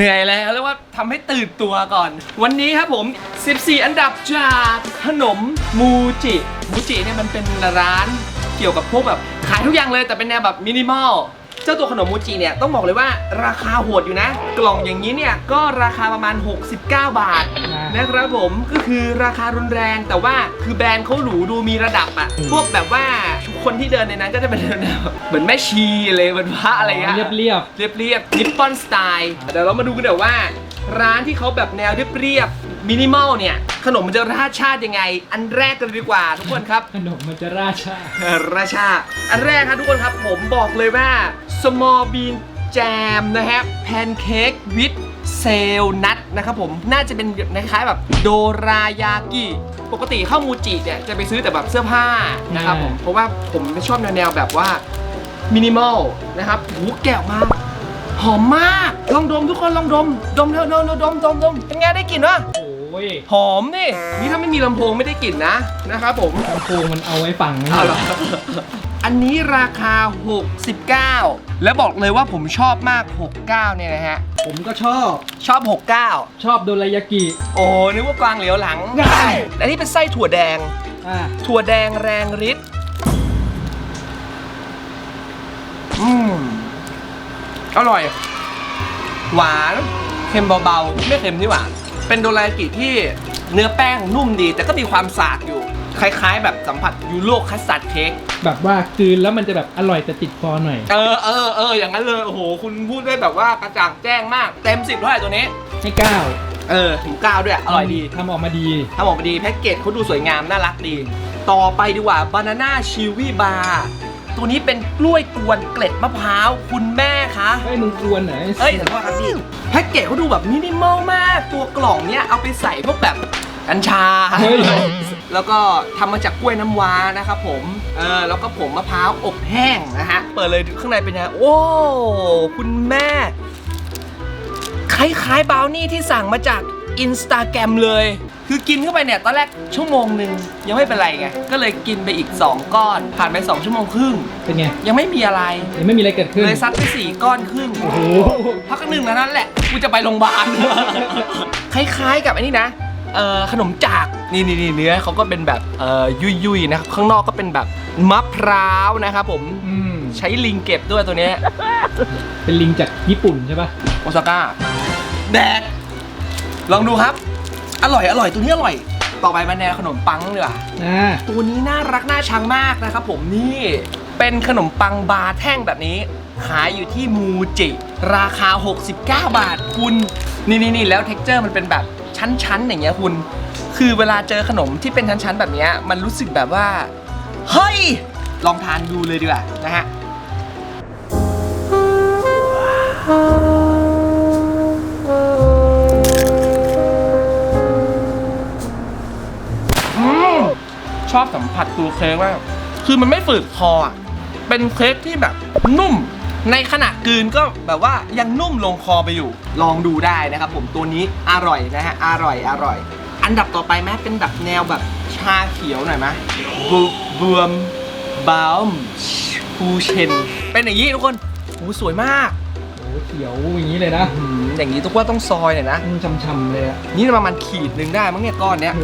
เหนื่อยแล้วเรียกว่าทำให้ตื่นตัวก่อน วันนี้ครับผม 14 อันดับจากขนมมูจิมูจิเนี่ยมันเป็นร้านเกี่ยวกับพวกแบบขายทุกอย่างเลยแต่เป็นแนวแบบมินิมอลเจ้าตัวขนมมูจิเนี่ยต้องบอกเลยว่าราคาโหดอยู่นะ กล่องอย่างนี้เนี่ยก็ราคาประมาณ 69 บาท นะครับผมก็คือราคารุนแรงแต่ว่าคือแบรนด์เขาหรูดูมีระดับอะพวกแบบว่าคนที่เดินในนั้นก็จะเป็นแนวเหมือนแม่ชีเลยเหมือนพระอะไรเงี้ยเรียบเรียบเรียบเรียบนิปปอนสไตล์เดี๋ยวเรามาดูกันเดี๋ยวว่า ร้านที่เขาแบบแนวเรียบเรียบมินิมอลเนี่ย ขนมมันจะรสชาติยังไง อันแรกกันเลยดีกว่าทุกคนครับ ขนมมันจะราชาราชา อันแรกครับทุกคนครับ ผมบอกเลยว่า small bean jam นะฮะแพนเค้กวิด เซลนัทนะครับผมน่าจะเป็นคล้ายๆแบบโดรายากิปกติเข้ามูจิเนี่ยจะไปซื้อแต่แบบเสื้อผ้านะครับผมเพราะว่าผมชอบแนวๆแบบว่ามินิมอลนะครับหูแกะออกมาหอมมาก ลองดมทุกคนลองดม ดมเถอะดมดมดมดมดมเป็นไงได้กลิ่นวะโอ้ยหอมนี่นี่ถ้าไม่มีลำโพงไม่ได้กลิ่นนะนะครับผมลำโพงมันเอาไว้ฟังนะเอาเหรออันนี้ราคา 69 แล้วบอกเลยว่าผมชอบมาก 69 เนี่ยนะฮะ ผมก็ชอบชอบ 69 ชอบโดรายากิ โอ้นึกว่ากวางเหลียวหลังได้อันนี้เป็นไส้ถั่วแดง อ่าถั่วแดงแรงฤทธิ์อืมอร่อย หวานเค็มเบาๆ ไม่เค็มนี่หวานเป็นโดรายากิที่เนื้อแป้งนุ่มดี แต่ก็มีความสาดอยู่ คล้ายๆ แบบสัมผัสยูโรคัสตาร์ดเค้ก แบบว่ากลืนแล้วมันจะแบบอร่อยแต่ติดคอหน่อย เออเออเอออย่างนั้นเลยโอ้โหคุณพูดได้แบบว่ากระจ่างแจ้งมากเต็มสิบเท่าไหร่ตัวนี้ ให้เก้าเออถึงเก้าด้วยอร่อยดีทำออกมาดีทำออกมาดีแพ็กเกจเขาดูสวยงามน่ารักดี ต่อไปดีกว่าบานาน่าชิวีบาร์ตัวนี้เป็นกล้วยกวนเกล็ดมะพร้าวคุณแม่คะเฮ้ยมึงกวนเหรอเอ้ยแต่ว่าครับพี่แพ็กเกจเขาดูแบบมินิมอลมาก ตัวกล่องเนี้ยเอาไปใส่พวกแบบ กัญชา เฮ้ย แล้วก็ทำมาจากกล้วยน้ำว้านะครับผม เออแล้วก็ผงมะพร้าวอบแห้งนะฮะ เปิดเลยข้างในเป็นยังไงโอ้คุณแม่ คล้ายๆบราวนี่ที่สั่งมาจากอินสตาแกรมเลย คือกินเข้าไปเนี่ย ตอนแรกชั่วโมงหนึ่งยังไม่เป็นไรไง ก็เลยกินไปอีก 2 ก้อน ผ่านไป 2 ชั่วโมงครึ่ง เป็นไงยังไม่มีอะไร ยังไม่มีอะไรเกิดขึ้นเลยซัดไปสี่ก้อนครึ่ง โอ้โหพักหนึ่งแล้วนั่นแหละ กูจะไปโรงพยาบาล คล้ายๆกับอันนี้นะ เอ่อขนมจากนี่นี่นี่เนื้อเขาก็เป็นแบบเอ่อยุยยุยๆนะครับข้างนอกก็เป็นแบบมะพร้าวนะครับผมอืมใช้ลิงเก็บด้วยตัวเนี้ยเป็นลิงจากญี่ปุ่นใช่ปะโอซาก้าแดกลองดูครับ อร่อยอร่อยตัวนี้อร่อย ต่อไปมาแนวขนมปังดีกว่า อ่า ตัวนี้น่ารักน่าชังมากนะครับผมนี่เป็นขนมปังบาร์แท่งแบบนี้ ขายอยู่ที่มูจิ ราคา 69 บาทคุณนี่นี่นี่แล้วเท็กเจอร์มันเป็นแบบ ชั้นๆอย่างเงี้ยคุณ คือเวลาเจอขนมที่เป็นชั้นๆแบบเนี้ยมันรู้สึกแบบว่า เฮ้ย ลองทานดูเลยดีกว่านะฮะชอบสัมผัสตัวเค้กมาก คือมันไม่ฝืดคอเป็นเค้กที่แบบนุ่ม ในขณะกลืนก็แบบว่ายังนุ่มลงคอไปอยู่ ลองดูได้นะครับผมตัวนี้อร่อยนะฮะอร่อยอร่อย อันดับต่อไปแม้เป็นแบบแนวแบบชาเขียวหน่อยไหมบูบวมบาลมฟูเชนเป็นอย่างนี้ทุกคนโอ้สวยมากโอ้โหเขียวอย่างนี้เลยนะอืมอย่างนี้ทุกว่าต้องซอยหน่อยนะอืมช่ำๆเลยอะนี่ประมาณขีดหนึ่งได้มั้งเนี่ยก้อนเนี้ย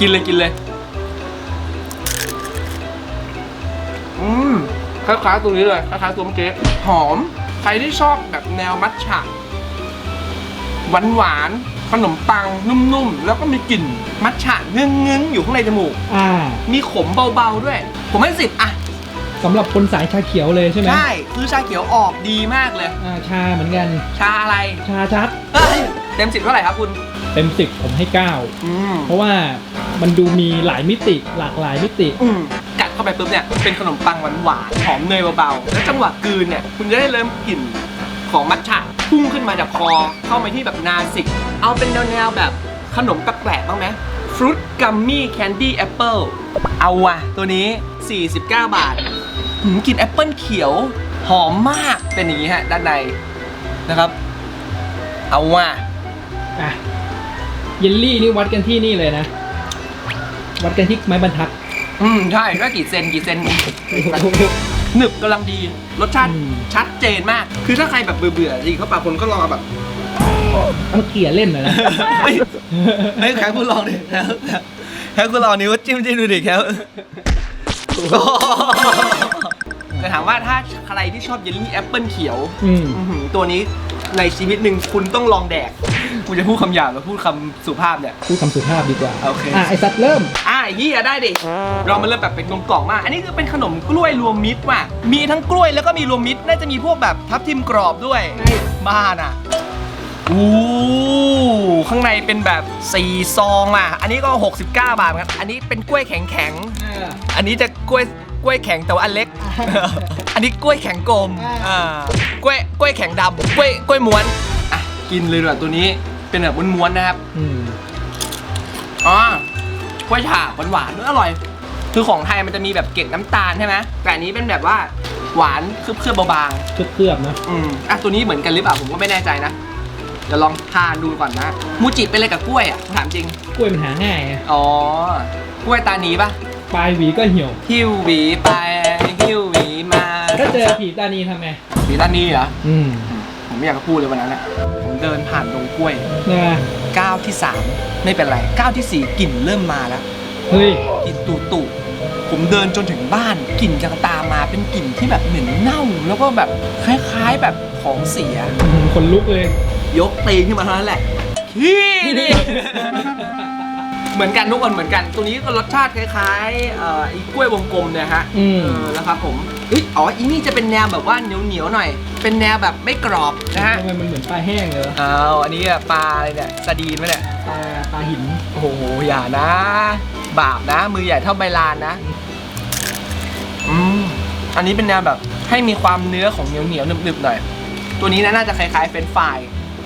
กินเลยกินเลย อืม คล้ายๆตัวนี้เลยคล้ายๆตัวเมื่อกี้หอม ใครที่ชอบแบบแนวมัทฉะหวานๆขนมปังนุ่มๆ แล้วก็มีกลิ่นมัทฉะเงึ้งๆ อยู่ข้างในจมูก อ่ามีขมเบาๆด้วย ผมให้สิบอะสำหรับคนสายชาเขียวเลยใช่ไหมใช่คือชาเขียวออกดีมากเลย อ่าชาเหมือนกันชาอะไรชาชัดเอ้ยเต็มสิบเท่าไหร่ครับคุณ เต็มสิบผมให้เก้าอืมเพราะว่ามันดูมีหลายมิติหลากหลายมิติ อืม กัดเข้าไปปุ๊บเนี่ยเป็นขนมปังหวานๆหอมเนยเบาๆแล้วจังหวะกลืนเนี่ยคุณจะได้เริ่มกลิ่นของมัทฉะพุ่งขึ้นมาจากคอเข้ามาที่แบบนาสิก เอาเป็นแนวๆแบบขนมแปลกๆบ้างไหมฟรุตกัมมี่แคนดี้แอปเปิลเอาว่ะ ตัวนี้ 49 บาทหืมกลิ่นแอปเปิลเขียว หอมมากเป็นอย่างนี้ฮะ ด้านในนะครับ เอาว่ะอะเยลลี่นี่วัดกันที่นี่เลยนะ วัดกันที่ไม้บรรทัด อืมใช่ก็กี่เซนกี่เซนหนึบกำลังดีรสชาติอืมชัดเจนมาก คือถ้าใครแบบเบื่อๆจริงเข้าปากคนก็ลองเอาแบบเอาเขี่ยเล่นหน่อยนะไม่ให้แค่คุณลองดิแค่คุณลองนิ้วจิ้มจิ้มดูดิแค่ แต่ถามว่าถ้าใครที่ชอบเยลลี่แอปเปิลเขียวอืม อื้อหือตัวนี้ในชีวิตหนึ่งคุณต้องลองแดกกูจะพูดคำหยาบแล้วพูดคำสุภาพเนี่ย พูดคำสุภาพดีกว่าโอเค อะไอสัตว์เริ่ม อะยี่อะได้ดิ เรามาเริ่มแบบเป็นกล่องๆมาก อันนี้คือเป็นขนมกล้วยรวมมิตรว่ะ มีทั้งกล้วยแล้วก็มีรวมมิตร น่าจะมีพวกแบบทับทิมกรอบด้วยใช่ บ้านอะอู้ข้างในเป็นแบบ4ซองอะ อันนี้ก็ 69 บาทเหมือนกัน อันนี้เป็นกล้วยแข็งๆ อันนี้จะกล้วย กล้วยแข็งแต่ว่าอันเล็ก อันนี้กล้วยแข็งกลมอ่ากล้วยกล้วยแข็งดำกล้วยกล้วยม้วนอะกินเลยดีกว่าตัวนี้เป็นแบบม้วนๆนะครับอืมอ๋อกล้วยฉาบหวานๆด้วยอร่อย คือของไทยมันจะมีแบบเกล็ดน้ำตาลใช่ไหมแต่อันนี้เป็นแบบว่าหวานเคลือบๆบางเคลือบๆนะๆอืมอะตัวนี้เหมือนกันหรือเปล่าผมก็ไม่แน่ใจนะเดี๋ยวลองทานดูก่อนนะมูจิเป็นอะไรกับกล้วยอะผมถามจริง กล้วยมันหาง่ายไงอ๋อกล้วยตานีปะ ปลายหวีก็เหี่ยว หิวหวีไปหิวหวีมาถ้าเจอผีตานีทำไง หวีตานีเหรออืมผมไม่อยากจะพูดเลยวันนั้นอะผมเดินผ่านดงกล้วยนะก้าวที่สามไม่เป็นไรก้าวที่สี่กลิ่นเริ่มมาแล้ว เฮ้ย กลิ่นตุตุผมเดินจนถึงบ้านกลิ่นยังตามมาเป็นกลิ่นที่แบบเหม็นเน่า แล้วก็แบบคล้ายๆแบบของเสียอืมคนลุกเลย ยกตีนขึ้นมาเท่านั้นแหละขี้นี่ เหมือนกันทุกคนเหมือนกัน ตัวนี้ก็รสชาติคล้ายๆเอ่อไอ้กล้วยวงกลมเนี่ยฮะอืม เออแล้วครับผมเอยอ๋ออีนี่จะเป็นแนวแบบว่าเหนียวเหนียวๆหน่อย เป็นแนวแบบไม่กรอบนะฮะทำไมมันเหมือนปลาแห้งเลยอ้าวอันนี้อะปลาอะไรเนี่ยสดีนไหมเนี่ย ปลาปลาหินโอ้โห อย่านะ บาปนะ มือใหญ่เท่าใบลานนะ อืม อันนี้เป็นแนวแบบ ให้มีความเนื้อของเหนียวเหนียวๆหนึบๆหน่อย ตัวนี้นะน่าจะคล้ายๆเฟรนช์ฟราย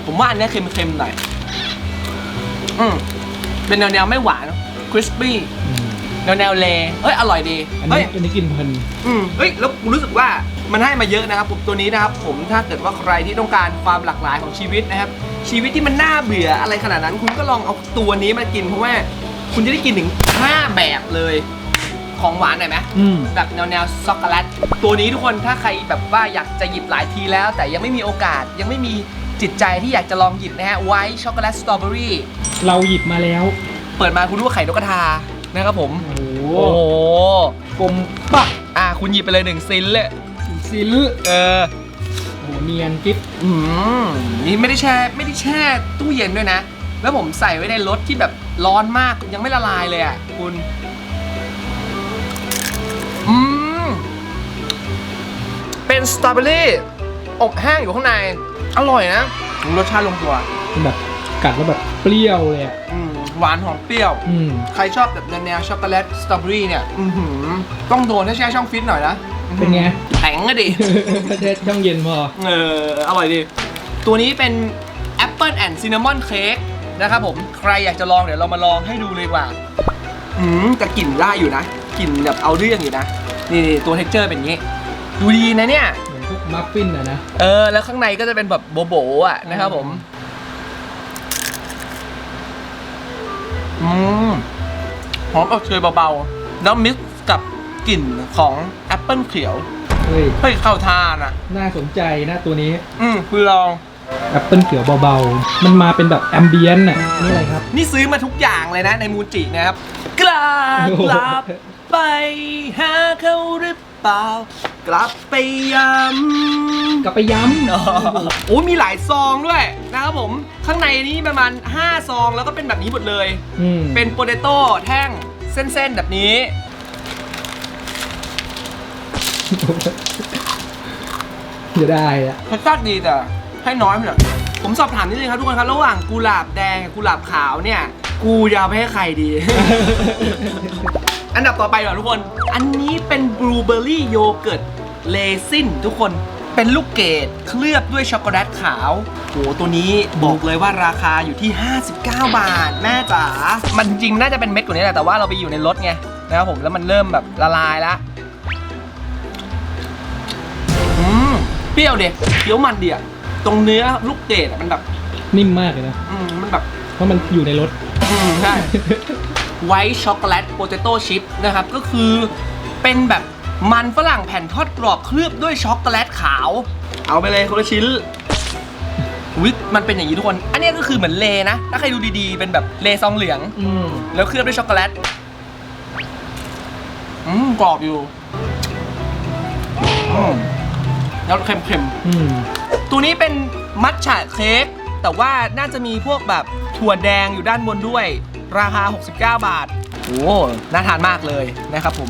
ผมว่าอันเนี้ยเค็มๆหน่อย อืม เป็นแนวแนวๆไม่หวานคริสปี้อืมแนวแนวๆเลเฮ้ยอร่อยดีอันเฮ้นี้ย อันนี้กินเพลิน อืมเฮ้ย แล้วกูรู้สึกว่ามันให้มาเยอะนะครับผมตัวนี้นะครับ ผมถ้าเกิดว่าใครที่ต้องการความหลากหลายของชีวิตนะครับ ชีวิตที่มันน่าเบื่ออะไรขนาดนั้น คุณก็ลองเอาตัวนี้มากิน เพราะว่าคุณจะได้กินถึง 5 แบบเลย ของหวานหน่อยไหมอืม แบบแนวแนวช็อกโกแลตตัวนี้ทุกคนถ้าใครแบบว่าอยากจะหยิบหลายทีแล้ว แต่ยังไม่มีโอกาสยังไม่มี จิตใจที่อยากจะลองหยิบนะฮะไวท์ช็อกโกแลตสตรอเบอรี่เราหยิบมาแล้วเปิดมาคุณรู้ว่าไข่นกกระทานะครับผม โอ้โหโอ้โหกลมปักอะคุณหยิบไปเลยหนึ่งซินเลยซิลเออโอ้โหเนียนกิ๊บอืมนี่ไม่ได้แช่ไม่ได้แช่ตู้เย็นด้วยนะ แล้วผมใส่ไว้ในรถที่แบบร้อนมากยังไม่ละลายเลยอะคุณอืมเป็นสตรอเบอรี่อบแห้งอยู่ข้างใน อร่อยนะรสชาติลงตัวเป็นแบบกัดแล้วแบบเปรี้ยวเลยอะอืมหวานหอมเปรี้ยว อืมใครชอบแบบแนวๆช็อกโกแลตสตรอเบอรี่เนี่ยอือหือต้องโดนถ้าแช่ช่องฟิตหน่อยนะเป็นไง แข็งอะดิถ้าเทสช่องเย็นพอ เออ อร่อยดี ตัวนี้เป็น Apple and Cinnamon Cake นะครับผม ใครอยากจะลองเดี๋ยวเรามาลองให้ดูเลยดีกว่า อืมแต่กลิ่นได้อยู่นะ กลิ่นแบบเอาเรื่องอยู่นะ นี่ๆตัวเท็กเจอร์เป็นอย่างนี้ ดูดีนะเนี่ยเห มือนพวกมัฟฟินอะนะ เออ แล้วข้างในก็จะเป็นแบบโบโบๆอะนะครับผมอืมหอมอบเชยเบาๆ แล้วมิกซ์กับกลิ่นของแอปเปิลเขียวเฮ้ย เฮ้ยเข้าทานอะ น่าสนใจนะตัวนี้อืมคือลองแอปเปิลเขียวเบาๆ มันมาเป็นแบบแอมเบียนต์อะ นี่อะไรครับ นี่ซื้อมาทุกอย่างเลยนะในมูจินะครับ กลาโอ้โหกลับไปหาเขาหรือเปล่า กลับไปย้กลับไปย้ำโอ้มีหลายซองด้วยนะครับผม ข้างในนี้ประมาณ 5 ซองแล้วก็เป็นแบบนี้หมดเลยำอืมเป็นโปเตโต้แท่งเส้นๆแบบนี้ จะได้อะรสชาติดีแต่ให้น้อยไปหน่อยผมสอบถามนิดนึงครับทุกคนครับ ระหว่างกุหลาบแดงกับกุหลาบขาวเนี่ย กูจะเอาไปให้ใครดี อันดับต่อไปก่อนทุกคน อันนี้เป็นบลูเบอร์รี่โยเกิร์ต เลซินทุกคนเป็นลูกเกดเคลือบด้วยช็อกโกแลตขาวโหตัวนี้บอกเลยว่าราคาอยู่ที่ 59 บาทแม่จ๋ามันจริงๆน่าจะเป็นเม็ดกว่านี้แหละแต่ว่าเราไปอยู่ในรถไงนะครับผมแล้วมันเริ่มแบบละลายแล้วอืมเปรี้ยวเด็เคี้ยวมันเดียตรงเนื้อลูกเกดอะมันแบบนิ่มมากเลยนะอืมมันแบบเพราะมันอยู่ในรถอืมใช่ไวท์ช็อกโกแลตโปเตโต้ชิพนะครับก็คือเป็นแบบ มันฝรั่งแผ่นทอดกรอบเคลือบด้วยช็อกโกแลตขาว เอาไปเลยคนละชิ้นวิมันเป็นอย่างนี้ทุกคน อันนี้ก็คือเหมือนเลนะ ถ้าใครดูดีๆ เป็นแบบเลซองเหลือง อืมแล้วเคลือบด้วยช็อกโกแลต อืมกรอบอยู่ อืมแล้วเค็มอืมๆ ตัวนี้เป็นมัทฉะเค้ก แต่ว่าน่าจะมีพวกแบบถั่วแดงอยู่ด้านบนด้วย ราคา 69 บาท โอ้น่าทานมากเลยนะครับผม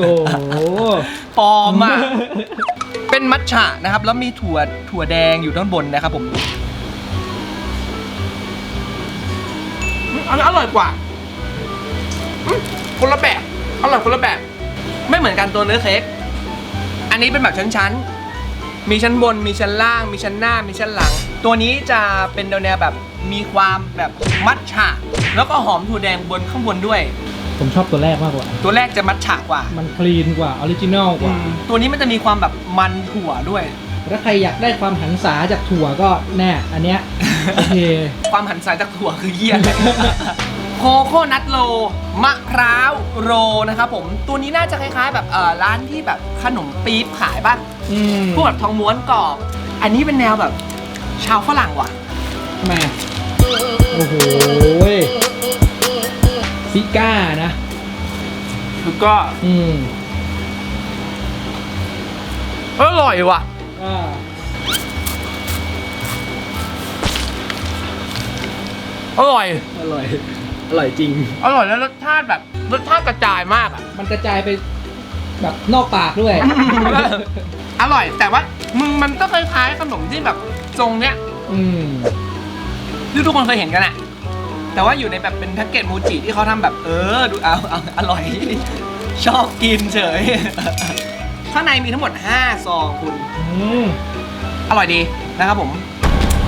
โอ้โหปลอมอะ เป็นมัทฉะนะครับ แล้วมีถั่วถั่วแดงอยู่ด้านบนนะครับผมอันนี้อร่อยกว่าคนละแบบอร่อยคนละแบบ ไม่เหมือนกันตัวเนื้อเค้กอันนี้เป็นแบบชั้นๆ มีชั้นบน มีชั้นล่าง มีชั้นหน้า มีชั้นหลัง ตัวนี้จะเป็นแนวแบบมีความแบบมัทฉะแล้วก็หอมถั่วแดงบนข้างบนด้วย ผมชอบตัวแรกมากกว่า ตัวแรกจะมัทฉะกว่า มันคลีนกว่าออริจินอลกว่า ตัวนี้มันจะมีความแบบมันถั่วด้วย ถ้าใครอยากได้ความหันษาจากถั่วก็แน่ อันเนี้ยโอเค ความหันสายจากถั่วคือเยี่ยเลยโคโค่นัทโลมะพร้าวโรนะครับผม ตัวนี้น่าจะคล้ายๆ แบบเออร้านที่แบบขนมปี๊บขายป่ะอืมพวกแบบทองม้วนกรอบ อันนี้เป็นแนวแบบ ชาวฝรั่งว่ะ ทำไมอะโอ้โห ซิก้านะคือก็อืมอร่อยว่ะ อ่าอร่อย อร่อย อร่อยจริง อร่อยแล้วรสชาติแบบรสชาติกระจายมากอะ มันกระจายไปแบบนอกปากด้วย อร่อยแต่ว่ามึงมันก็คล้ายๆขนมที่แบบทรงเนี้ยอืมที่ทุกคนเคยเห็นกันอะ แต่ว่าอยู่ในแบบเป็นแพ็กเกจมูจิที่เขาทำแบบเออดูเอาเอาอร่อย ชอบกินเฉย ข้างในมีทั้งหมด 5 ซองคุณ อืมอร่อยดีนะครับผม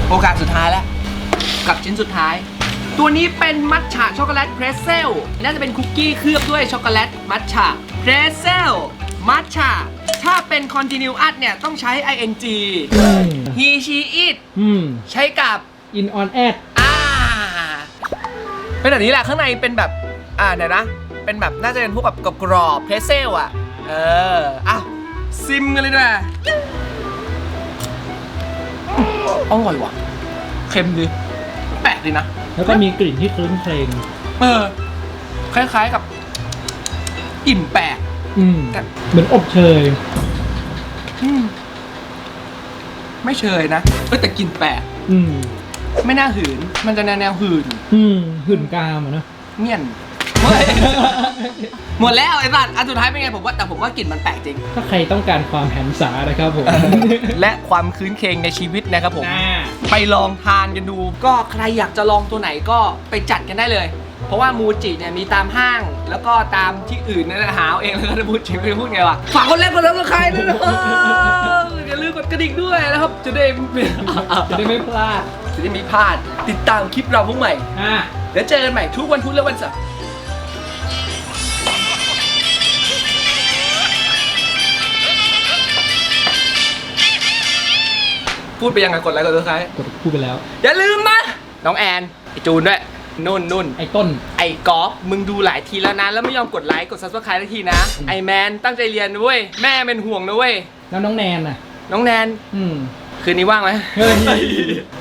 โอกาสสุดท้ายแล้ว กับชิ้นสุดท้าย ตัวนี้เป็นมัทฉะช็อกโกแลตเพรสเซลน่าจะเป็นคุกกี้เคลือบด้วยช็อกโกแลตมัทฉะเพรสเซลมัทฉะถ้าเป็น continuous เนี่ย ต้องใช้ ing อืม he she it อืม ใช้กับ in on ad อ่า เป็นแบบนี้แหละข้างในเป็นแบบอ่าเดี๋ยวนะ เป็นแบบน่าจะเป็นพวกแบบกรอบๆเพรสเซลอะ เอออ้าวซิมกันเลยด้วยอร่อยว่ะ เค็มดี แปลกดีนะ แล้วก็มีกลิ่นที่คลื้นเครงเออ คล้ายๆกับกลิ่นแปลก อืมแต่ เหมือนอบเชย อืมไม่เชยนะเออแต่กลิ่นแปลก อืม ไม่น่าหืน มันจะแนวแนวๆหืน อืมหื่นกามอะเนอะเมี่ยนเฮ้ยหมดแล้วไอ้สัตว์อันสุดท้ายเป็นไงผมว่าแต่ผมว่ากลิ่นมันแปลกจริง ถ้าใครต้องการความหันษานะครับผมและความคืนเคงในชีวิตนะครับผม อ่าไปลองทานกันดู ก็ใครอยากจะลองตัวไหนก็ไปจัดกันได้เลย เพราะว่ามูจิเนี่ยมีตามห้าง แล้วก็ตามที่อื่นนั่นแหละหาเอาเองแล้วก็จะพูดจริงไม่รู้พูดไงวะฝากคนแรกคนแล้วก็ใครด้วยนะ นะครับ จะได้จะได้ไม่พลาดจะได้ไมีพลาด ติดตามคลิปเราพวกใหม่ อ่าแล้วเจอกันใหม่ทุกวันพุธและวันเสาร์พูดไปยังไงกดไลค์กดซับสไครต์กดพูดไปแล้ว อย่าลืมนะ น้องแอนไอจูนด้วยนุ่นนุ่นไอ้ต้น ไอ้กอล์ฟมึงดูหลายทีแล้วนะแล้วไม่ยอมกดไลค์กดซับสไครต์ทักทีนะ ไอแมนตั้งใจเรียนนะเว้ยแม่เป็นห่วงนะเว้ยแล้วน้องแนนน่ะ น้องแนน อืมคืนนี้ว่างไหมเฮ้ย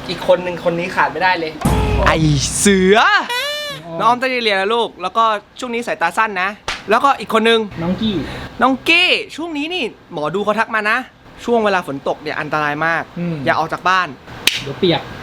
อีกคนหนึ่งคนนี้ขาดไม่ได้เลย ไอเสือ น้องออมตั้งใจเรียนนะลูก แล้วก็ช่วงนี้สายตาสั้นนะ แล้วก็อีกคนนึง น้องกี้น้องเก้ช่วงนี้นี่หมอดูเขาทักมานะ ช่วงเวลาฝนตกเนี่ยอันตรายมาก อืมอย่าออกจากบ้าน เดี๋ยวเปียกอืม